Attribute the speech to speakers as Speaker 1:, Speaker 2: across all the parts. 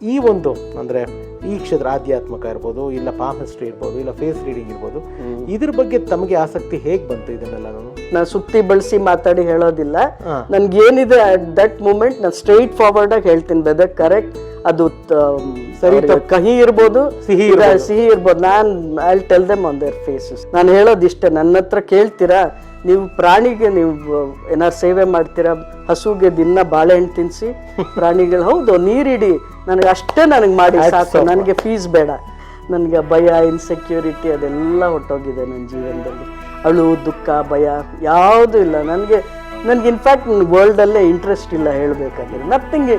Speaker 1: ಈ ಒಂದು ಅಂದರೆ ಈ ಕ್ಷೇತ್ರ ಆಧ್ಯಾತ್ಮಕ ಇರ್ಬೋದು ಇಲ್ಲ ಪಾಮಿಸ್ಟ್ರಿ ಇರ್ಬೋದು ಇಲ್ಲ ಫೇಸ್ ರೀಡಿಂಗ್ ಇರ್ಬೋದು ಇದ್ರ ಬಗ್ಗೆ ತಮಗೆ ಆಸಕ್ತಿ ಹೇಗೆ ಬಂತು ಇದನ್ನೆಲ್ಲ ನಾನು?
Speaker 2: ನಾನು ಸುತ್ತಿ ಬಳಸಿ ಮಾತಾಡಿ ಹೇಳೋದಿಲ್ಲ. ನನ್ಗೆ ಏನಿದೆ ಅಟ್ ದಟ್ ಮೂಮೆಂಟ್ ನಾನು ಸ್ಟ್ರೈಟ್ ಫಾರ್ವರ್ಡ್ ಆಗಿ ಹೇಳ್ತೀನಿ ವೆದರ್ ಕರೆಕ್ಟ್ ಅದು ತ-
Speaker 1: ಸರಿ
Speaker 2: ಕಹಿ ಇರ್ಬೋದು
Speaker 1: ಸಿಹಿ
Speaker 2: ಸಿಹಿ ಇರ್ಬೋದು. ನಾನು I tell them on their faces ನಾನು ಹೇಳೋದು ಇಷ್ಟೇ ನನ್ನ ಹತ್ರ ಕೇಳ್ತೀರಾ? ನೀವು ಪ್ರಾಣಿಗೆ ನೀವು ಏನಾರು ಸೇವೆ ಮಾಡ್ತೀರಾ? ಹಸುಗೆ ದಿನ ಬಾಳೆಹಣ್ಣು ತಿನ್ಸಿ ಪ್ರಾಣಿಗಳು ಹೌದು ನೀರಿಡಿ. ನನಗೆ ಅಷ್ಟೇ ನನಗೆ ಮಾಡಿ ಸಾಕು. ನನಗೆ ಫೀಸ್ ಬೇಡ. ನನಗೆ ಭಯ ಇನ್ಸೆಕ್ಯೂರಿಟಿ ಅದೆಲ್ಲ ಹೊಟ್ಟೋಗಿದೆ ನನ್ನ ಜೀವನದಲ್ಲಿ. ಅಳು ದುಃಖ ಭಯ ಯಾವುದೂ ಇಲ್ಲ. ನನಗೆ ನನಗೆ ಇನ್ಫ್ಯಾಕ್ಟ್ ನನ್ನ ವರ್ಲ್ಡಲ್ಲೇ ಇಂಟ್ರೆಸ್ಟ್ ಇಲ್ಲ ಹೇಳಬೇಕಾದ್ರೆ. ನಥಿಂಗ್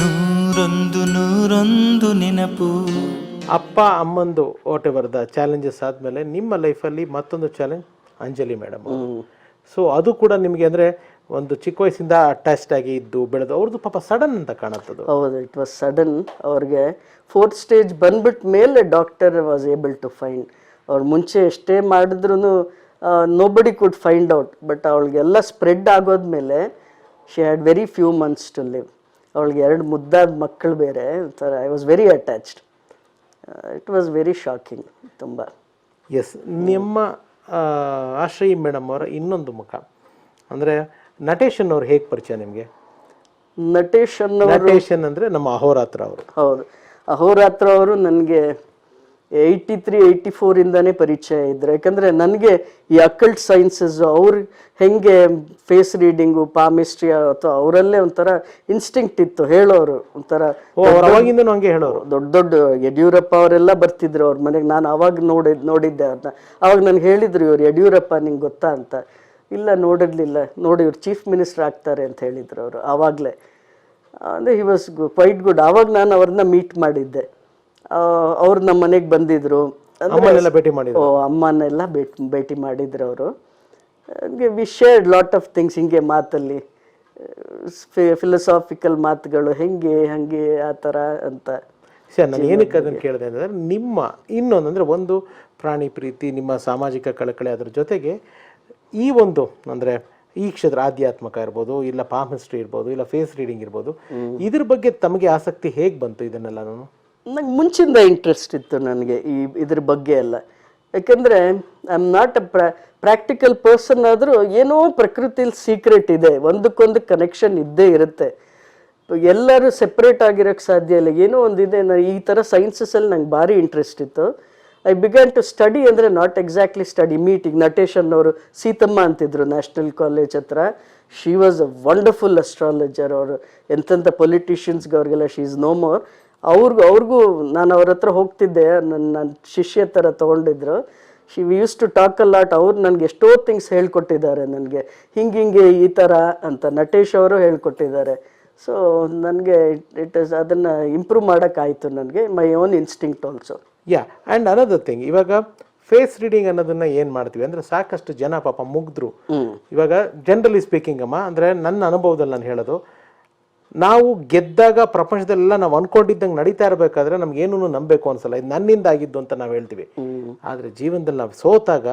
Speaker 3: ನೂರೊಂದು ನೂರೊಂದು ನೆನಪು.
Speaker 1: ಅಪ್ಪ ಅಮ್ಮಂದು ಓಟೆ ಬರ್ದ ಚಾಲೆಂಜಸ್ ಆದಮೇಲೆ ನಿಮ್ಮ ಲೈಫಲ್ಲಿ ಮತ್ತೊಂದು ಚಾಲೆಂಜ್ ಅಂಜಲಿ ಮೇಡಮ್ ಸೊ ಅದು ಕೂಡ ನಿಮಗೆ ಅಂದರೆ ಒಂದು ಚಿಕ್ಕ ವಯಸ್ಸಿಂದ ಅಟ್ಯಾಚ್ಡ್ ಆಗಿ ಇದ್ದು ಬೆಳೆದು ಅವ್ರದ್ದು ಪಾಪ ಸಡನ್ ಅಂತ ಕಾಣತ್ತದು.
Speaker 2: ಹೌದು ಇಟ್ ವಾಸ್ ಸಡನ್ ಅವ್ರಿಗೆ ಫೋರ್ತ್ ಸ್ಟೇಜ್ ಬಂದ್ಬಿಟ್ಟ ಮೇಲೆ doctor was able to find ಅವ್ರು ಮುಂಚೆ ಎಷ್ಟೇ ಮಾಡಿದ್ರು nobody could find out but ಅವಳಿಗೆಲ್ಲ spread ಆಗೋದ್ಮೇಲೆ she had very few months to live ಅವಳಿಗೆ ಎರಡು ಮುದ್ದಾದ ಮಕ್ಕಳು ಬೇರೆ ಒಂಥರ I was very attached it was very shocking ತುಂಬ.
Speaker 1: ಎಸ್ ನಿಮ್ಮ ಆಶ್ರಯಿ ಮೇಡಮ್ ಅವರ ಇನ್ನೊಂದು ಮುಖ. ಅಂದರೆ ನಟೇಶನ್ ಅವ್ರು ಹೇಗೆ ಪರಿಚಯ ನಿಮಗೆ?
Speaker 2: ನಟೇಶನ್
Speaker 1: ನಟೇಶನ್ ಅಂದರೆ ನಮ್ಮ ಅಹೋರಾತ್ರ ಅವರು.
Speaker 2: ಹೌದು. ಅಹೋರಾತ್ರ ಅವರು ನನಗೆ ಏಯ್ಟಿ ತ್ರೀ ಏಯ್ಟಿ ಫೋರಿಂದನೇ ಪರಿಚಯ ಇದ್ದರು ಯಾಕಂದರೆ ನನಗೆ ಈ ಅಕಲ್ಟ್ ಸೈನ್ಸಸ್ ಅವ್ರು ಹೆಂಗೆ ಫೇಸ್ ರೀಡಿಂಗು ಪಾಮಿಸ್ಟ್ರಿ ಅಥವಾ ಅವರಲ್ಲೇ ಒಂಥರ ಇನ್ಸ್ಟಿಂಕ್ಟ್ ಇತ್ತು ಹೇಳೋರು. ಒಂಥರ
Speaker 1: ಹಂಗೆ ಹೇಳೋರು?
Speaker 2: ದೊಡ್ಡ ದೊಡ್ಡ ಯಡಿಯೂರಪ್ಪ ಅವರೆಲ್ಲ ಬರ್ತಿದ್ರು ಅವ್ರ ಮನೆಗೆ. ನಾನು ಅವಾಗ ನೋಡಿ ನೋಡಿದ್ದೆ ಅವ್ರನ್ನ ಅವಾಗ ನನಗೆ ಹೇಳಿದ್ರು ಇವ್ರು ಯಡಿಯೂರಪ್ಪ ನಿಂಗೆ ಗೊತ್ತಾ ಅಂತ. ಇಲ್ಲ ನೋಡಿರ್ಲಿಲ್ಲ. ನೋಡಿ ಇವ್ರು ಚೀಫ್ ಮಿನಿಸ್ಟರ್ ಆಗ್ತಾರೆ ಅಂತ ಹೇಳಿದ್ರು ಅವರು ಆವಾಗಲೇ. ಅಂದರೆ ಹಿ ವಾಸ್ ಕ್ವೈಟ್ ಗುಡ್ ಆವಾಗ ನಾನು ಅವ್ರನ್ನ ಮೀಟ್ ಮಾಡಿದ್ದೆ. ಅವ್ರು ನಮ್ಮ ಮನೆಗೆ ಬಂದಿದ್ರು. ಅಂದ್ರೆ-
Speaker 1: ಭೇಟಿ ಮಾಡಿ
Speaker 2: ಓ ಅಮ್ಮನೆಲ್ಲ ಭೇಟಿ ಭೇಟಿ ಮಾಡಿದ್ರು ಅವರು. ಹಂಗೆ we shared lot of things ಹಿಂಗೆ ಮಾತಲ್ಲಿ. ಫಿಲಸಾಫಿಕಲ್ ಮಾತುಗಳು ಹೆಂಗೆ ಹಂಗೆ ಆ ಥರ ಅಂತ.
Speaker 1: ಸರ್ ನಾನು ಏನಕ್ಕೆ ಅದನ್ನು ಕೇಳಿದೆ ಅಂದರೆ ನಿಮ್ಮ ಇನ್ನೊಂದು ಅಂದರೆ ಒಂದು ಪ್ರಾಣಿ ಪ್ರೀತಿ ನಿಮ್ಮ ಸಾಮಾಜಿಕ ಕಳಕಳಿ ಅದರ ಜೊತೆಗೆ ಈ ಒಂದು ಅಂದರೆ ಈ ಕ್ಷೇತ್ರ ಆಧ್ಯಾತ್ಮಕ ಇರ್ಬೋದು ಇಲ್ಲ ಪಾಮಿಸ್ಟ್ರಿ ಇರ್ಬೋದು ಇಲ್ಲ ಫೇಸ್ ರೀಡಿಂಗ್ ಇರ್ಬೋದು ಇದ್ರ ಬಗ್ಗೆ ತಮಗೆ ಆಸಕ್ತಿ ಹೇಗೆ ಬಂತು ಇದನ್ನೆಲ್ಲ ನಾನು?
Speaker 2: ನಂಗೆ ಮುಂಚಿಂದ ಇಂಟ್ರೆಸ್ಟ್ ಇತ್ತು ನನಗೆ ಈ ಇದ್ರ ಬಗ್ಗೆ ಎಲ್ಲ. ಯಾಕಂದರೆ ಐ ಆಮ್ ನಾಟ್ ಅ ಪ್ರಾ ಪ್ರಾಕ್ಟಿಕಲ್ ಪರ್ಸನ್ ಆದರೂ ಏನೋ ಪ್ರಕೃತಿಲಿ ಸೀಕ್ರೆಟ್ ಇದೆ ಒಂದಕ್ಕೊಂದು ಕನೆಕ್ಷನ್ ಇದ್ದೇ ಇರುತ್ತೆ. ಎಲ್ಲರೂ ಸೆಪ್ರೇಟ್ ಆಗಿರೋಕ್ಕೆ ಸಾಧ್ಯ ಇಲ್ಲ. ಏನೋ ಒಂದಿದೆ ನಾನು ಈ ಥರ ಸೈನ್ಸಸಲ್ಲಿ ನಂಗೆ ಭಾರಿ ಇಂಟ್ರೆಸ್ಟ್ ಇತ್ತು. ಐ ಬಿಗನ್ ಟು ಸ್ಟಡಿ ಅಂದರೆ not exactly study meeting Natesan ಅವರು ಸೀತಮ್ಮ ಅಂತಿದ್ರು ನ್ಯಾಷನಲ್ ಕಾಲೇಜ್ ಹತ್ರ. She was a wonderful astrologer ಅವರು. ಎಂತೆಂಥ ಪೊಲಿಟಿಷಿಯನ್ಸ್ಗೆ ಅವ್ರಿಗೆಲ್ಲ ಶಿ ಇಸ್ ನೋ ಮೋರ್ ಅವ್ರಿಗೂ ಅವ್ರಿಗೂ ನಾನು ಅವ್ರ ಹತ್ರ ಹೋಗ್ತಿದ್ದೆ, ನನ್ನ ನನ್ನ ಶಿಷ್ಯ ಥರ ತೊಗೊಂಡಿದ್ರು. She use to talk a lot ಅವ್ರು ನನಗೆ ಎಷ್ಟೋ ಥಿಂಗ್ಸ್ ಹೇಳ್ಕೊಟ್ಟಿದ್ದಾರೆ ನನಗೆ. ಹಿಂಗೆ ಹಿಂಗೆ ಈ ಥರ ಅಂತ ನಟೇಶ್ ಅವರು ಹೇಳ್ಕೊಟ್ಟಿದ್ದಾರೆ. ಸೊ ನನಗೆ ಇಟ್ ಇಸ್ ಅದನ್ನು ಇಂಪ್ರೂವ್ ಮಾಡೋಕ್ಕಾಯಿತು ನನಗೆ my own instinct also
Speaker 1: yeah and another thing ಇವಾಗ ಫೇಸ್ ರೀಡಿಂಗ್ ಅನ್ನೋದನ್ನ ಏನ್ ಮಾಡ್ತೀವಿ ಅಂದ್ರೆ ಸಾಕಷ್ಟು ಜನ ಪಾಪ ಮುಗ್ದ್ರು. ಇವಾಗ ಜನರಲಿ ಸ್ಪೀಕಿಂಗ್ ಅಮ್ಮ ಅಂದ್ರೆ ನನ್ನ ಅನುಭವದಲ್ಲಿ ನಾನು ಹೇಳೋದು ನಾವು ಗೆದ್ದಾಗ ಪ್ರಪಂಚದಲ್ಲೆಲ್ಲ ನಾವು ಅನ್ಕೊಂಡಿದ್ದಂಗೆ ನಡೀತಾ ಇರಬೇಕಾದ್ರೆ ನಮ್ಗೆ ಏನೂ ನಂಬೇಕು ಅನ್ಸಲ್ಲ. ಇದು ನನ್ನಿಂದ ಆಗಿದ್ದು ಅಂತ ನಾವು ಹೇಳ್ತೀವಿ. ಆದ್ರೆ ಜೀವನದಲ್ಲಿ ನಾವು ಸೋತಾಗ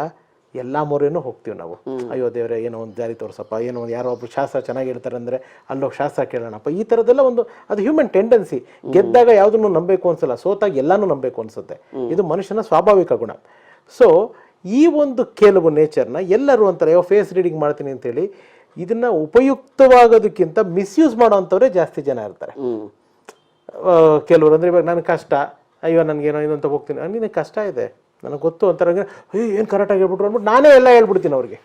Speaker 1: ಎಲ್ಲ ಮೂರೇನು ಹೋಗ್ತೀವಿ ನಾವು. ಅಯ್ಯೋ ದೇವರೇ ಏನೋ ಒಂದು ದಾರಿ ತೋರ್ಸಪ್ಪ ಏನೋ ಒಂದು ಯಾರೋ ಒಬ್ರು ಶಾಸ್ತ್ರ ಚೆನ್ನಾಗಿ ಹೇಳ್ತಾರೆ ಅಂದರೆ ಅಲ್ಲೋಗಿ ಶಾಸ್ತ್ರ ಕೇಳೋಣಪ್ಪ. ಈ ಥರದ್ದೆಲ್ಲ ಒಂದು ಅದು ಹ್ಯೂಮನ್ ಟೆಂಡೆನ್ಸಿ ಗೆದ್ದಾಗ ಯಾವುದನ್ನು ನಂಬಬೇಕು ಅನ್ಸಲ್ಲ ಸೋತಾಗ ಎಲ್ಲಾನು ನಂಬಬೇಕು ಅನ್ಸುತ್ತೆ. ಇದು ಮನುಷ್ಯನ ಸ್ವಾಭಾವಿಕ ಗುಣ. ಸೊ ಈ ಒಂದು ಕೆಲವು ನೇಚರ್ನ ಎಲ್ಲರೂ ಅಂತಾರೆ ಅಯ್ಯೋ ಫೇಸ್ ರೀಡಿಂಗ್ ಮಾಡ್ತೀನಿ ಅಂತೇಳಿ ಇದನ್ನ ಉಪಯುಕ್ತವಾಗೋದಕ್ಕಿಂತ ಮಿಸ್ಯೂಸ್ ಮಾಡೋವಂಥವ್ರೆ ಜಾಸ್ತಿ ಜನ ಇರ್ತಾರೆ. ಕೆಲವರು ಅಂದ್ರೆ ಇವಾಗ ನನಗೆ ಕಷ್ಟ ಅಯ್ಯೋ ನನಗೇನೋ ಇನ್ನೊಂದು ಹೋಗ್ತೀನಿ ನಿನಗೆ ಕಷ್ಟ ಇದೆ. ನನಗೆ ಗೊತ್ತು ಅಂತಾರೆ ಅಯ್ಯೋ ಏನು ಕರೆಕ್ಟಾಗಿ ಹೇಳ್ಬಿಟ್ರು? ಅಂದ್ಬಿಟ್ಟು ನಾನೇ ಎಲ್ಲ ಹೇಳ್ಬಿಡ್ತೀನಿ ಅವ್ರಿಗೆ.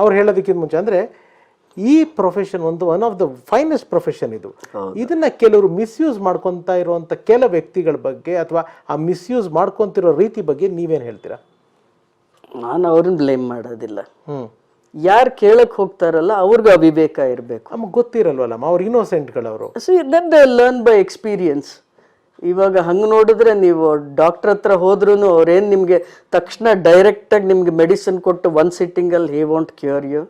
Speaker 1: ಅವ್ರು ಹೇಳೋದಕ್ಕಿಂತ ಮುಂಚೆ ಅಂದರೆ ಈ ಪ್ರೊಫೆಷನ್ ಒಂದು one of the finest profession ಇದು. ಇದನ್ನ ಕೆಲವರು ಮಿಸ್ಯೂಸ್ ಮಾಡ್ಕೊತ ಇರುವಂಥ ಕೆಲ ವ್ಯಕ್ತಿಗಳ ಬಗ್ಗೆ ಅಥವಾ ಆ ಮಿಸ್ಯೂಸ್ ಮಾಡ್ಕೊತಿರೋ ರೀತಿ ಬಗ್ಗೆ ನೀವೇನು ಹೇಳ್ತೀರಾ?
Speaker 2: ನಾನು ಅವ್ರನ್ನ ಬ್ಲೇಮ್ ಮಾಡೋದಿಲ್ಲ. ಯಾರು ಕೇಳಕ್ಕೆ ಹೋಗ್ತಾರಲ್ಲ ಅವ್ರಿಗೂ ಅವಿವೇಕ ಇರಬೇಕು.
Speaker 1: ನಮಗೆ ಗೊತ್ತಿರಲ್ವಲ್ಲಮ್ಮ ಅವ್ರು ಇನ್ನೋಸೆಂಟ್ಗಳವರು
Speaker 2: see then they learn by experience ಇವಾಗ ಹಂಗೆ ನೋಡಿದ್ರೆ ನೀವು ಡಾಕ್ಟ್ರ್ ಹತ್ರ ಹೋದ್ರೂ ಅವ್ರೇನು ನಿಮಗೆ ತಕ್ಷಣ ಡೈರೆಕ್ಟಾಗಿ ನಿಮಗೆ ಮೆಡಿಸಿನ್ ಕೊಟ್ಟು ಒನ್ ಸಿಟ್ಟಿಂಗಲ್ಲಿ ಹೇ ವಾಂಟ್ ಕ್ಯೂರ್ ಯು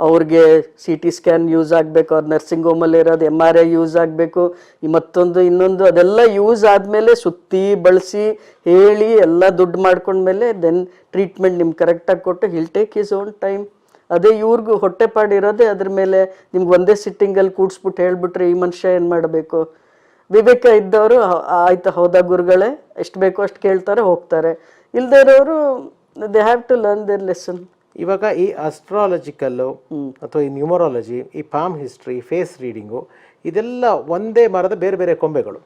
Speaker 2: ಅವ್ರಿಗೆ ಸಿ ಟಿ ಸ್ಕ್ಯಾನ್ ಯೂಸ್ ಆಗಬೇಕು, ಅವ್ರು ನರ್ಸಿಂಗ್ ಹೋಮಲ್ಲಿ ಇರೋದು ಎಂ ಆರ್ ಐ ಯೂಸ್ ಆಗಬೇಕು ಮತ್ತೊಂದು, ಇನ್ನೊಂದು, ಅದೆಲ್ಲ ಯೂಸ್ ಆದಮೇಲೆ ಸುತ್ತಿ, ಬಳಸಿ, ಹೇಳಿ, ಎಲ್ಲ ದುಡ್ಡು ಮಾಡ್ಕೊಂಡ್ಮೇಲೆ ದೆನ್ ಟ್ರೀಟ್ಮೆಂಟ್ ನಿಮ್ಗೆ ಕರೆಕ್ಟಾಗಿ ಕೊಟ್ಟು heal take is own time ಅದೇ ಇವ್ರಿಗೂ ಹೊಟ್ಟೆಪಾಡಿರೋದೇ ಅದ್ರ ಮೇಲೆ ನಿಮ್ಗೆ ಒಂದೇ ಸಿಟ್ಟಿಂಗಲ್ಲಿ ಕೂಡ್ಸ್ಬಿಟ್ಟು ಹೇಳ್ಬಿಟ್ರೆ ಈ ಮನುಷ್ಯ ಏನು ಮಾಡಬೇಕು? ವಿವೇಕ ಇದ್ದವರು ಆಯ್ತು ಹೌದಾ ಗುರುಗಳೇ? ಎಷ್ಟು ಬೇಕೋ ಅಷ್ಟು ಕೇಳ್ತಾರೆ ಹೋಗ್ತಾರೆ. ಇಲ್ಲದೆ ಇರೋರು they have to learn their lesson
Speaker 1: ಇವಾಗ ಈ ಅಸ್ಟ್ರಾಲಜಿಕಲ್ಲು ಅಥವಾ ಈ ನ್ಯೂಮರಾಲಜಿ ಈ ಪಾಮ್ ಹಿಸ್ಟ್ರಿ ಫೇಸ್ ರೀಡಿಂಗು ಇದೆಲ್ಲ ಒಂದೇ ಮರದ ಬೇರೆ ಬೇರೆ ಕೊಂಬೆಗಳು.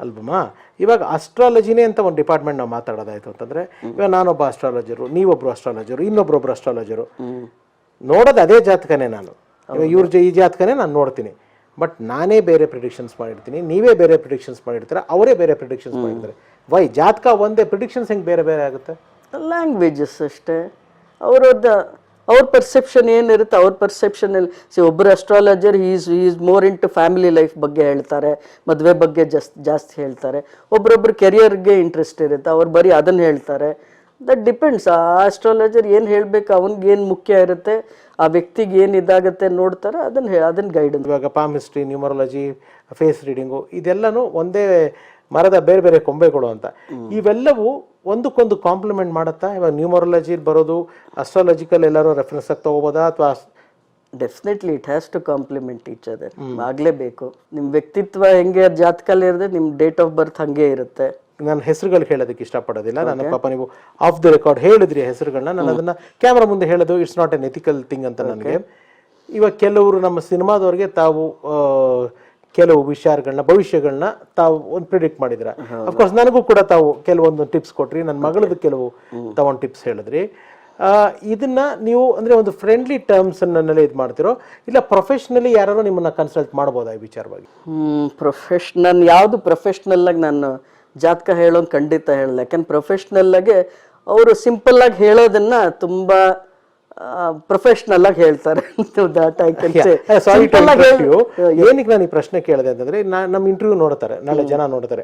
Speaker 1: ಅಲ್ಬಮಾ? ಇವಾಗ ಅಸ್ಟ್ರಾಲಜಿನೇ ಅಂತ ಒಂದು ಡಿಪಾರ್ಟ್ಮೆಂಟ್ ನಾವು ಮಾತಾಡೋದಾಯ್ತು ಅಂತಂದರೆ ಇವಾಗ ನಾನೊಬ್ಬ ಅಸ್ಟ್ರಾಲಜರು ನೀವೊಬ್ಬರು ಅಸ್ಟ್ರಾಲಜರು ಇನ್ನೊಬ್ಬರೊಬ್ಬರು ಅಸ್ಟ್ರಾಲಜರು ನೋಡೋದು ಅದೇ ಜಾತಕನೇ ನಾನು. ಇವಾಗ ಇವ್ರ ಜ- ಈ ಜಾತಕನೇ ನಾನು ನೋಡ್ತೀನಿ. ಬಟ್ ನಾನೇ ಬೇರೆ ಪ್ರಿಡಿಕ್ಷನ್ಸ್ ಮಾಡಿರ್ತೀನಿ ನೀವೇ ಬೇರೆ ಪ್ರಿಡಿಕ್ಷನ್ಸ್ ಮಾಡಿರ್ತೀರ ಅವರೇ ಬೇರೆ ಪ್ರಿಡಿಕ್ಷನ್ಸ್ ಮಾಡಿರ್ತಾರೆ ವೈ ಜಾತಕ ಒಂದೇ ಪ್ರಿಡಿಕ್ಷನ್ಸ್ ಹೆಂಗೆ ಬೇರೆ ಬೇರೆ ಆಗುತ್ತೆ?
Speaker 2: ಲ್ಯಾಂಗ್ವೇಜಸ್ ಅಷ್ಟೇ. ಅವರದ್ದು ಅವ್ರ ಪರ್ಸೆಪ್ಷನ್ ಏನಿರುತ್ತೆ ಅವ್ರ ಪರ್ಸೆಪ್ಷನಲ್ಲಿ ಸಿ ಒಬ್ಬರು astrologer is is more into to family life ಬಗ್ಗೆ ಹೇಳ್ತಾರೆ ಮದುವೆ ಬಗ್ಗೆ ಜಾಸ್ತಿ ಜಾಸ್ತಿ ಹೇಳ್ತಾರೆ. ಒಬ್ರೊಬ್ರು ಕೆರಿಯರ್ಗೆ ಇಂಟ್ರೆಸ್ಟ್ ಇರುತ್ತೆ ಅವ್ರು ಬರೀ ಅದನ್ನು ಹೇಳ್ತಾರೆ. ದಟ್ ಡಿಪೆಂಡ್ಸ್ ಆ ಅಸ್ಟ್ರಾಲಜರ್ ಏನು ಹೇಳಬೇಕು ಅವನಿಗೆ ಏನು ಮುಖ್ಯ ಇರುತ್ತೆ ಆ ವ್ಯಕ್ತಿಗೆ ಏನು ಇದಾಗುತ್ತೆ ನೋಡ್ತಾರೆ ಅದನ್ನು ಹೇಳಿ ಅದನ್ನು ಗೈಡೆನ್ಸ್
Speaker 1: ಇವಾಗ palm history numerology face reading ಇದೆಲ್ಲನೂ ಒಂದೇ ಮರದ ಬೇರೆ ಬೇರೆ ಕೊಂಬೆಗಳು ಅಂತ. ಇವೆಲ್ಲವೂ ಒಂದಕ್ಕೊಂದು ಕಾಂಪ್ಲಿಮೆಂಟ್ ಮಾಡುತ್ತಾ? ಇವಾಗ ನ್ಯೂಮರಾಲಜಿ ಬರೋದು ಅಸ್ಟ್ರಾಲಜಿಕಲ್ ಎಲ್ಲರೂ ರೆಫರೆನ್ಸ್ ಆಗಿ ತಗೋಬೋದಾ ಅಥವಾ
Speaker 2: definitely it has to complement each other ಆಗಲೇಬೇಕು. ನಿಮ್ಮ ವ್ಯಕ್ತಿತ್ವ ಹೆಂಗೆ ಜಾತಕಲ್ಲಿ ಇರುತ್ತೆ ನಿಮ್ಮ ಡೇಟ್ ಆಫ್ ಬರ್ತ್ ಹಾಗೆ ಇರುತ್ತೆ.
Speaker 1: ನಾನು ಹೆಸರುಗಳು ಹೇಳೋದಕ್ಕೆ ಇಷ್ಟಪಡೋದಿಲ್ಲ. ನನ್ನ ಪಾಪ ನೀವು ಆಫ್ ದ ರೆಕಾರ್ಡ್ ಹೇಳಿದ್ರಿ ಹೆಸರುಗಳನ್ನ. ನಾನು ಅದನ್ನ ಕ್ಯಾಮ್ರಾ ಮುಂದೆ ಹೇಳೋದು it's not an ethical thing ಅಂತ ನನಗೆ. ಇವಾಗ ಕೆಲವರು ನಮ್ಮ ಸಿನಿಮಾದವ್ರಿಗೆ ತಾವು ಕೆಲವು ವಿಚಾರಗಳನ್ನ ಭವಿಷ್ಯಗಳನ್ನ ತಾವು ಒಂದು ಪ್ರಿಡಿಕ್ಟ್ ಮಾಡಿದ್ರ. ಅಫ್ಕೋರ್ಸ್ ನನಗೂ ಕೂಡ ತಾವು ಕೆಲವೊಂದು ಟಿಪ್ಸ್ ಕೊಟ್ರಿ. ನನ್ನ ಮಗಳದ್ದು ಕೆಲವು ತಾವೊಂದು ಟಿಪ್ಸ್ ಹೇಳಿದ್ರಿ. ಇದನ್ನ ನೀವು ಅಂದ್ರೆ ಒಂದು ಫ್ರೆಂಡ್ಲಿ ಟರ್ಮ್ಸ್ ನನ್ನೆಲ್ಲ ಇದು ಮಾಡ್ತಿರೋ ಇಲ್ಲ ಪ್ರೊಫೆಷನಲಿ ಯಾರು ನಿಮ್ಮನ್ನ ಕನ್ಸಲ್ಟ್ ಮಾಡ್ಬೋದಾ ಈ ವಿಚಾರವಾಗಿ?
Speaker 2: ಪ್ರೊಫೆಷ್ ನಾನು ಯಾವುದು ಪ್ರೊಫೆಷ್ನಲ್ ಆಗಿ ನಾನು ಜಾತಕ ಹೇಳೋನ್ ಖಂಡಿತ ಹೇಳಲ್ಲ. ಯಾಕಂದ್ರೆ ಪ್ರೊಫೆಷ್ನಲ್ ಆಗಿ ಅವರು ಸಿಂಪಲ್ ಆಗಿ ಹೇಳೋದನ್ನ ತುಂಬಾ ಪ್ರೊಫೆಷ್ನಲ್ ಆಗಿ ಹೇಳ್ತಾರೆ
Speaker 1: ಏನಕ್ಕೆ ನಾನು ಈ ಪ್ರಶ್ನೆ ಕೇಳಿದೆ ಅಂತಂದ್ರೆ ನಮ್ಮ ಇಂಟರ್ವ್ಯೂ ನೋಡ್ತಾರೆ ನಾಳೆ ಜನ ನೋಡ್ತಾರೆ.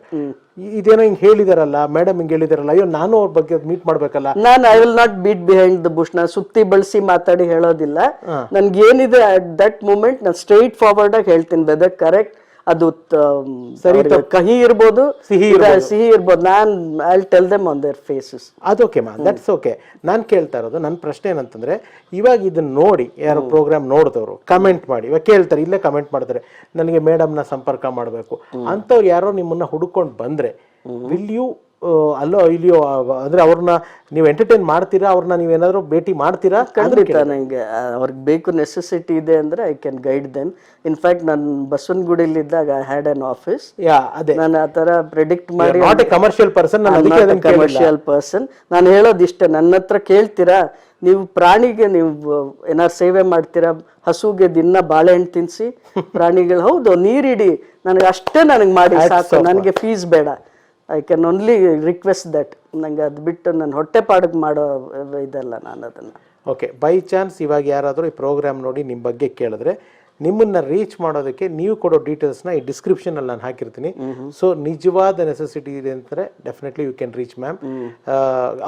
Speaker 1: ಇದೇನೋ ಹಿಂಗ್ ಹೇಳಿದಾರಲ್ಲ ಮೇಡಮ್ ಹಿಂಗ್ ಹೇಳಿದಾರಲ್ಲ ಅಯ್ಯೋ ನಾನು ಅವ್ರ ಬಗ್ಗೆ ಮೀಟ್ ಮಾಡ್ಬೇಕಲ್ಲ.
Speaker 2: ನಾನು I will not beat behind the bush ನಾನು ಸುತ್ತಿ ಬಳಸಿ ಮಾತಾಡಿ ಹೇಳೋದಿಲ್ಲ. ನನ್ಗೆ ಏನಿದೆ ಅಟ್ ದಟ್ ಮೂಮೆಂಟ್ ನಾನು ಸ್ಟ್ರೈಟ್ ಫಾರ್ವರ್ಡ್ ಆಗಿ ಹೇಳ್ತೀನಿ ವೆದರ್ ಕರೆಕ್ಟ್ ಅದು ಅವ್ರಿಗೆ ಕಹಿ ಇರ್ಬೋದು
Speaker 1: ಸಿಹಿ
Speaker 2: ಸಿಹಿ ಇರ್ಬೋದು. ನಾನು I tell them on their faces
Speaker 1: ಅದೋಕೆ ಮಾ ದಟ್ಸ್ ಓಕೆ ನಾನು ಕೇಳ್ತಾ ಇರೋದು ನನ್ನ ಪ್ರಶ್ನೆ ಏನಂತಂದ್ರೆ ಇವಾಗ ಇದನ್ನ ನೋಡಿ ಯಾರೋ ಪ್ರೋಗ್ರಾಮ್ ನೋಡಿದವರು ಕಮೆಂಟ್ ಮಾಡಿ ಇವಾಗ ಕೇಳ್ತಾರೆ ಇಲ್ಲೇ ಕಮೆಂಟ್ ಮಾಡ್ತಾರೆ ನನಗೆ ಮೇಡಮ್ನ ಸಂಪರ್ಕ ಮಾಡಬೇಕು. ಅಂಥವ್ರು ಯಾರೋ ನಿಮ್ಮನ್ನ ಹುಡುಕೊಂಡು ಬಂದ್ರೆ ವಿಲ್ ಯು ಅಲ್ಲೋ ಇಲ್ಲಿಯೋ ಅಂದ್ರೆ ಅವ್ರನ್ನ ನೀವು ಎಂಟರ್ಟೈನ್ ಮಾಡ್ತೀರಾ? ಅವ್ರನ್ನ ನೀವೇನಾದ್ರೂ ಭೇಟಿ ಮಾಡ್ತೀರಾ?
Speaker 2: ಖಂಡಿತ ನಂಗೆ ಅವ್ರಿಗೆ ಬೇಕು ನೆಸೆಸಿಟಿ ಇದೆ ಅಂದ್ರೆ I can guide then in fact ನಾನು ಬಸವನಗುಡಿಲಿದ್ದಾಗ I had an office
Speaker 1: yeah ಅದೇ.
Speaker 2: ನಾನು ಆ ತರ ಪ್ರಿಡಿಕ್ಟ್ ಮಾಡಿ
Speaker 1: ನಾಟ್ ಎ ಕಮರ್ಷಿಯಲ್ ಪರ್ಸನ್ ನಾನು ಅದಕ್ಕೆ ಅದನ್ನ
Speaker 2: ಕಮರ್ಷಿಯಲ್ ಪರ್ಸನ್ ನಾನು ಹೇಳೋದಿಷ್ಟೇ ನನ್ನ ಹತ್ರ ಕೇಳ್ತೀರಾ? ನೀವು ಪ್ರಾಣಿಗೆ ನೀವು ಏನಾರು ಸೇವೆ ಮಾಡ್ತೀರಾ? ಹಸುಗೆ ದಿನ ಬಾಳೆಹಣ್ಣು ತಿನ್ಸಿ ಪ್ರಾಣಿಗಳು ಹೌದು ನೀರಿಡಿ. ನನಗೆ ಅಷ್ಟೇ ನನಗೆ ಮಾಡಿ ಸಾಕು. ನನಗೆ ಫೀಸ್ ಬೇಡ. I can only request that ನಂಗೆ ಅದು ಬಿಟ್ಟು ನನ್ನ ಹೊಟ್ಟೆ ಪಾಡಕ್ಕೆ ಮಾಡೋ ಇದಲ್ಲ ನಾನು ಅದನ್ನು.
Speaker 1: ಓಕೆ ಬೈ ಚಾನ್ಸ್ ಇವಾಗ ಯಾರಾದರೂ ಈ ಪ್ರೋಗ್ರಾಮ್ ನೋಡಿ ನಿಮ್ಮ ಬಗ್ಗೆ ಕೇಳಿದ್ರೆ ನಿಮ್ಮನ್ನ ರೀಚ್ ಮಾಡೋದಕ್ಕೆ ನೀವು ಕೊಡೋ ಡೀಟೇಲ್ಸ್ನ ಈ ಡಿಸ್ಕ್ರಿಪ್ಷನಲ್ಲಿ ನಾನು ಹಾಕಿರ್ತೀನಿ. ಸೊ ನಿಜವಾದ ನೆಸೆಸಿಟಿ ಇದೆ ಅಂತಾರೆ definitely you can reach ma'am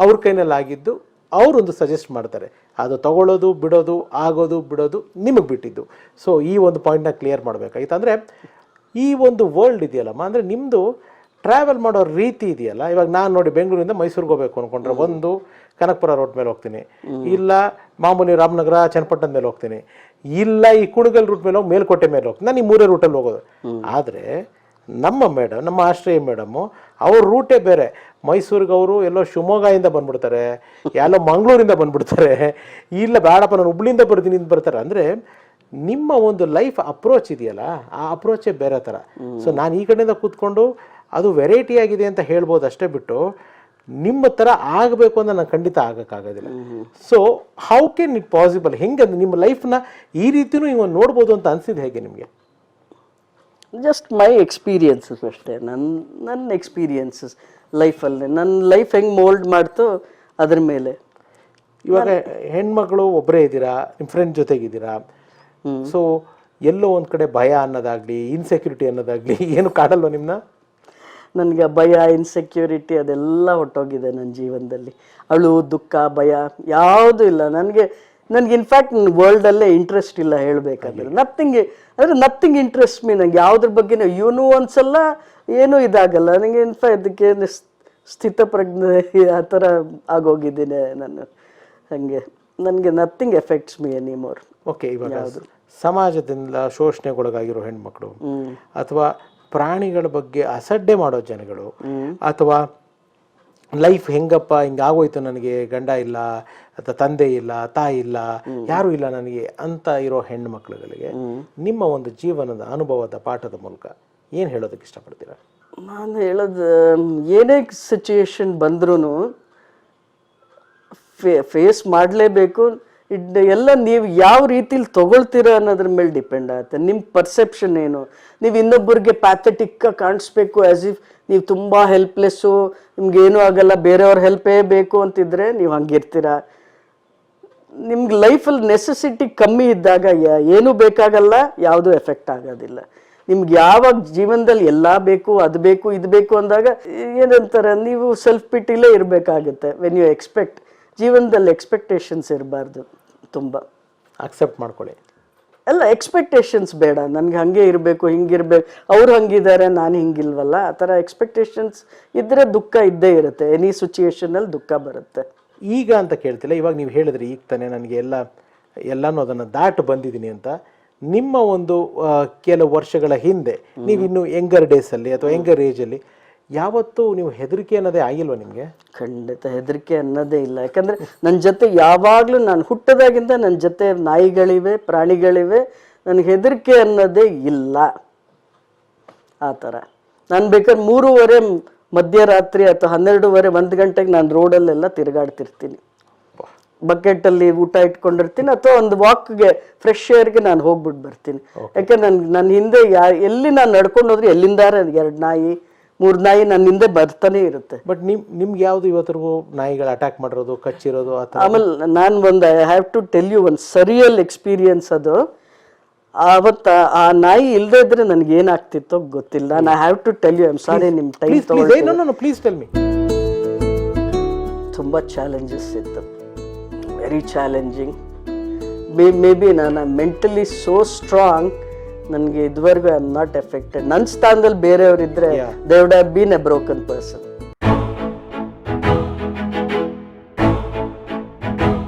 Speaker 1: ಅವ್ರ ಕೈನಲ್ಲಿ ಆಗಿದ್ದು ಅವರೊಂದು ಸಜೆಸ್ಟ್ ಮಾಡ್ತಾರೆ. ಅದು ತಗೊಳ್ಳೋದು ಬಿಡೋದು ಆಗೋದು ಬಿಡೋದು ನಿಮಗೆ ಬಿಟ್ಟಿದ್ದು. ಸೊ ಈ ಒಂದು ಪಾಯಿಂಟ್ನ ಕ್ಲಿಯರ್ ಮಾಡಬೇಕಾಗಿತ್ತು. ಅಂದರೆ ಈ ಒಂದು ವರ್ಲ್ಡ್ ಇದೆಯಲ್ಲಮ್ಮ ಅಂದರೆ ನಿಮ್ಮದು ಟ್ರಾವೆಲ್ ಮಾಡೋ ರೀತಿ ಇದೆಯಲ್ಲ? ಇವಾಗ ನಾನು ನೋಡಿ ಬೆಂಗಳೂರಿಂದ ಮೈಸೂರಿಗೆ ಹೋಗ್ಬೇಕು ಅನ್ಕೊಂಡ್ರೆ ಒಂದು ಕನಕಪುರ ರೋಡ್ ಮೇಲೆ ಹೋಗ್ತೀನಿ. ಇಲ್ಲ ಮಾಮೂಲಿ ರಾಮನಗರ ಚನ್ನಪಟ್ಟಣದ ಮೇಲೆ ಹೋಗ್ತೀನಿ. ಇಲ್ಲ ಈ ಕುಣಗಲ್ ರೂಟ್ ಮೇಲೆ ಹೋಗಿ ಮೇಲ್ಕೋಟೆ ಮೇಲೆ ಹೋಗ್ತೀನಿ. ನಾನು ಈ ಮೂರೇ ರೂಟಲ್ಲಿ ಹೋಗೋದು. ಆದರೆ ನಮ್ಮ ಮೇಡಮ್ ನಮ್ಮ ಆಶ್ರಯ ಮೇಡಮು ಅವ್ರ ರೂಟೇ ಬೇರೆ. ಮೈಸೂರಿಗೆ ಅವರು ಎಲ್ಲೋ ಶಿವಮೊಗ್ಗದಿಂದ ಬಂದ್ಬಿಡ್ತಾರೆ ಎಲ್ಲೋ ಮಂಗಳೂರಿಂದ ಬಂದ್ಬಿಡ್ತಾರೆ ಇಲ್ಲ ಬೇಡಪ್ಪ ನಾನು ಹುಬ್ಳಿಯಿಂದ ಬರ್ತೀನಿ ಅಂತ ಬರ್ತಾರೆ. ಅಂದರೆ ನಿಮ್ಮ ಒಂದು ಲೈಫ್ ಅಪ್ರೋಚ್ ಇದೆಯಲ್ಲ ಆ ಅಪ್ರೋಚೇ ಬೇರೆ ಥರ ಸೊ ನಾನು ಈ ಕಡೆಯಿಂದ ಕೂತ್ಕೊಂಡು ಅದು ವೆರೈಟಿ ಆಗಿದೆ ಅಂತ ಹೇಳ್ಬೋದು ಅಷ್ಟೇ ಬಿಟ್ಟು ನಿಮ್ಮ ಥರ ಆಗಬೇಕು ಅಂತ ನಾನು ಖಂಡಿತ ಆಗೋಕ್ಕಾಗೋದಿಲ್ಲ. So how can it possible ಹೆಂಗೆ ನಿಮ್ಮ ಲೈಫ್ನ ಈ ರೀತಿಯೂ ನೀವು ನೋಡ್ಬೋದು ಅಂತ ಅನ್ಸಿದ್ದು ಹೇಗೆ ನಿಮಗೆ?
Speaker 2: ಜಸ್ಟ್ ಮೈ ಎಕ್ಸ್ಪೀರಿಯನ್ಸಸ್ ಅಷ್ಟೇ. ನನ್ನ ನನ್ನ ಎಕ್ಸ್ಪೀರಿಯನ್ಸಸ್ ಲೈಫಲ್ಲಿ ನನ್ನ ಲೈಫ್ ಹೆಂಗೆ ಮೋಲ್ಡ್ ಮಾಡ್ತು ಅದ್ರ ಮೇಲೆ.
Speaker 1: ಇವಾಗ ಹೆಣ್ಮಗಳು ಒಬ್ಬರೇ ಇದ್ದೀರಾ ನಿಮ್ಮ ಫ್ರೆಂಡ್ ಜೊತೆಗಿದ್ದೀರಾ? ಸೊ ಎಲ್ಲೋ ಒಂದು ಕಡೆ ಭಯ ಅನ್ನೋದಾಗಲಿ ಇನ್ಸೆಕ್ಯೂರಿಟಿ ಅನ್ನೋದಾಗಲಿ ಏನು ಕಾಡಲ್ವ ನಿಮ್ಮನ್ನ
Speaker 2: ನನಗೆ ಭಯ ಇನ್ಸೆಕ್ಯೂರಿಟಿ ಅದೆಲ್ಲ ಹೊಟ್ಟೋಗಿದೆ ನನ್ನ ಜೀವನದಲ್ಲಿ. ಅಳು ದುಃಖ ಭಯ ಯಾವುದೂ ಇಲ್ಲ. ನನಗೆ ನನಗೆ ಇನ್ಫ್ಯಾಕ್ಟ್ ವರ್ಲ್ಡಲ್ಲೇ ಇಂಟ್ರೆಸ್ಟ್ ಇಲ್ಲ ಹೇಳಬೇಕಾದ್ರೆ. ನಥಿಂಗ್ ಅಂದರೆ ನಥಿಂಗ್ ಇಂಟ್ರೆಸ್ಟ್ ಮೀ ನಂಗೆ. ಯಾವುದ್ರ ಬಗ್ಗೆ ಇವನು ಒಂದ್ಸಲ ಏನೂ ಇದಾಗಲ್ಲ. ನನಗೆ ಇನ್ಫ್ಯಾಕ್ಟ್ ಅದಕ್ಕೆ ಸ್ಥಿತಪ್ರಜ್ಞೆ ಆ ಥರ ಆಗೋಗಿದ್ದೀನಿ ನಾನು. ಹಾಗೆ ನನಗೆ nothing effects me any more
Speaker 1: okay ಇವಾಗ ಸಮಾಜದಿಂದ ಶೋಷಣೆಗೊಳಗಾಗಿರೋ ಹೆಣ್ಮಕ್ಳು ಅಥವಾ ಪ್ರಾಣಿಗಳ ಬಗ್ಗೆ ಅಸಡ್ಡೆ ಮಾಡೋ ಜನಗಳು ಅಥವಾ ಲೈಫ್ ಹೆಂಗಪ್ಪ ಹಿಂಗಾಗೋಯ್ತು ನನಗೆ ಗಂಡ ಇಲ್ಲ ಅಥವಾ ತಂದೆ ಇಲ್ಲ ತಾಯಿ ಇಲ್ಲ ಯಾರು ಇಲ್ಲ ನನಗೆ ಅಂತ ಇರೋ ಹೆಣ್ಣು ಮಕ್ಕಳುಗಳಿಗೆ ನಿಮ್ಮ ಒಂದು ಜೀವನದ ಅನುಭವದ ಪಾಠದ ಮೂಲಕ ಏನು ಹೇಳೋದಕ್ಕೆ ಇಷ್ಟಪಡ್ತೀರಾ?
Speaker 2: ನಾನು ಹೇಳೋದು ಏನೇ ಸಿಚುಯೇಷನ್ ಬಂದ್ರೂ ಫೇಸ್ ಮಾಡಲೇಬೇಕು. ಇಡ್ ಎಲ್ಲ ನೀವು ಯಾವ ರೀತಿಲಿ ತಗೊಳ್ತೀರ ಅನ್ನೋದ್ರ ಮೇಲೆ ಡಿಪೆಂಡ್ ಆಗುತ್ತೆ. ನಿಮ್ಮ ಪರ್ಸೆಪ್ಷನ್ ಏನು? ನೀವು ಇನ್ನೊಬ್ಬರಿಗೆ ಪ್ಯಾಥೆಟಿಕ್ ಕಾಣಿಸ್ಬೇಕು ಆ್ಯಸ್ ಇಫ್ ನೀವು ತುಂಬ ಹೆಲ್ಪ್ಲೆಸ್ಸು ನಿಮ್ಗೇನು ಆಗಲ್ಲ, ಬೇರೆಯವ್ರ ಹೆಲ್ಪೇ ಬೇಕು ಅಂತಿದ್ರೆ ನೀವು ಹಂಗಿರ್ತೀರ. ನಿಮ್ಗೆ ಲೈಫಲ್ಲಿ ನೆಸೆಸಿಟಿ ಕಮ್ಮಿ ಇದ್ದಾಗ ಏನೂ ಬೇಕಾಗಲ್ಲ, ಯಾವುದೂ ಎಫೆಕ್ಟ್ ಆಗೋದಿಲ್ಲ. ನಿಮ್ಗೆ ಯಾವಾಗ ಜೀವನದಲ್ಲಿ ಎಲ್ಲ ಬೇಕು, ಅದು ಬೇಕು, ಇದು ಬೇಕು ಅಂದಾಗ ಏನಂತಾರೆ, ನೀವು ಸೆಲ್ಫ್ ಪಿಟಿಲೇ ಇರಬೇಕಾಗುತ್ತೆ. ವೆನ್ ಯು ಎಕ್ಸ್ಪೆಕ್ಟ್ ಜೀವನದಲ್ಲಿ ಎಕ್ಸ್ಪೆಕ್ಟೇಷನ್ಸ್ ಇರಬಾರ್ದು. ತುಂಬ
Speaker 1: ಅಕ್ಸೆಪ್ಟ್ ಮಾಡ್ಕೊಳ್ಳಿ.
Speaker 2: ಎಲ್ಲ ಎಕ್ಸ್ಪೆಕ್ಟೇಷನ್ಸ್ ಬೇಡ. ನನಗೆ ಹಂಗೆ ಇರಬೇಕು ಹಿಂಗಿರ್ಬೇಕು ಅವ್ರು ಹಂಗಿದ್ದಾರೆ ನಾನು ಹಿಂಗಿಲ್ವಲ್ಲ? ಆ ಥರ ಎಕ್ಸ್ಪೆಕ್ಟೇಷನ್ಸ್ ಇದ್ದರೆ ದುಃಖ ಇದ್ದೇ ಇರುತ್ತೆ. ಎನಿ ಸಿಚುಯೇಷನಲ್ಲಿ ದುಃಖ ಬರುತ್ತೆ.
Speaker 1: ಈಗ ಅಂತ ಕೇಳ್ತಿಲ್ಲ ಇವಾಗ ನೀವು ಹೇಳಿದ್ರಿ ಈಗ ತಾನೇ ನನಗೆ ಎಲ್ಲ ಎಲ್ಲನೂ ಅದನ್ನು ದಾಟು ಬಂದಿದ್ದೀನಿ ಅಂತ. ನಿಮ್ಮ ಒಂದು ಕೆಲವು ವರ್ಷಗಳ ಹಿಂದೆ ನೀವು ಇನ್ನು ಯಂಗರ್ ಡೇಸಲ್ಲಿ ಅಥವಾ ಯಂಗರ್ ಏಜಲ್ಲಿ ಯಾವತ್ತೂ ನೀವು ಹೆದರಿಕೆ ಅನ್ನೋದೇ ಆಗಿಲ್ವಾ ನಿಮಗೆ?
Speaker 2: ಖಂಡಿತ ಹೆದರಿಕೆ ಅನ್ನೋದೇ ಇಲ್ಲ. ಯಾಕಂದ್ರೆ ನನ್ನ ಜೊತೆ ಯಾವಾಗಲೂ ನಾನು ಹುಟ್ಟದಾಗಿಂದ ನನ್ನ ಜೊತೆ ನಾಯಿಗಳಿವೆ ಪ್ರಾಣಿಗಳಿವೆ ನನಗೆ ಹೆದರಿಕೆ ಅನ್ನೋದೇ ಇಲ್ಲ. ಆ ಥರ. ನಾನು ಬೇಕಾದ್ರೆ ಮೂರುವರೆ ಮಧ್ಯರಾತ್ರಿ ಅಥವಾ ಹನ್ನೆರಡೂವರೆ ಒಂದು ಗಂಟೆಗೆ ನಾನು ರೋಡಲ್ಲೆಲ್ಲ ತಿರುಗಾಡ್ತಿರ್ತೀನಿ. ಬಕೆಟಲ್ಲಿ ಊಟ ಇಟ್ಕೊಂಡಿರ್ತೀನಿ ಅಥವಾ ಒಂದು ವಾಕ್ಗೆ ಫ್ರೆಶ್ ಏರ್ಗೆ ನಾನು ಹೋಗ್ಬಿಟ್ಟು ಬರ್ತೀನಿ. ಯಾಕೆ ನನ್ ನನ್ನ ಹಿಂದೆ ಯಾ ಎಲ್ಲಿ ನಾನು ನಡ್ಕೊಂಡು ಹೋದ್ರೆ ಎಲ್ಲಿಂದಾರೆ ಎರಡು ನಾಯಿ ಮೂರು ನಾಯಿ ನನ್ನ ಹಿಂದೆ ಬರ್ತಾನೆ ಇರುತ್ತೆ.
Speaker 1: ಬಟ್ ನಿಮ್ ನಿಮ್ಗೆ ಯಾವುದು ಇವತ್ತರೆಗೂ ನಾಯಿಗಳು ಅಟ್ಯಾಕ್ ಮಾಡಿರೋದು ಕಚ್ಚಿರೋದು ಆ ಥರ?
Speaker 2: ಆಮೇಲೆ ನಾನು ಒಂದು I have to tell you ಒಂದು ಸರಿಯಲ್ ಎಕ್ಸ್ಪೀರಿಯನ್ಸ್ ಅದು. ಅವತ್ತ ಆ ನಾಯಿ ಇಲ್ಲದೆ ಇದ್ರೆ ನನಗೆ ಏನಾಗ್ತಿತ್ತೋ ಗೊತ್ತಿಲ್ಲ. ನಾನು I have to tell you I'm sorry ನಿಮ್ಮ ಟೈಮ್
Speaker 1: ಪ್ಲೀಸ್ ಪ್ಲೀಸ್
Speaker 2: ತಗೊಳ್ಳಿ
Speaker 1: ಏನೋ ಪ್ಲೀಸ್ ಟೆಲ್ ಮಿ
Speaker 2: ತುಂಬ ಚಾಲೆಂಜಸ್ ಇತ್ತು. Very challenging may may be ನಾನು ಮೆಂಟಲಿ ಸೋ ಸ್ಟ್ರಾಂಗ್ ನನಗೆ ಇದುವರೆಗೂ ಐ ಆಮ್ ನಾಟ್ ಎಫೆಕ್ಟೆಡ್ ನನ್ನ ಸ್ಥಾನದಲ್ಲಿ ಬೇರೆಯವರಿದ್ದರೆ they would have been a broken person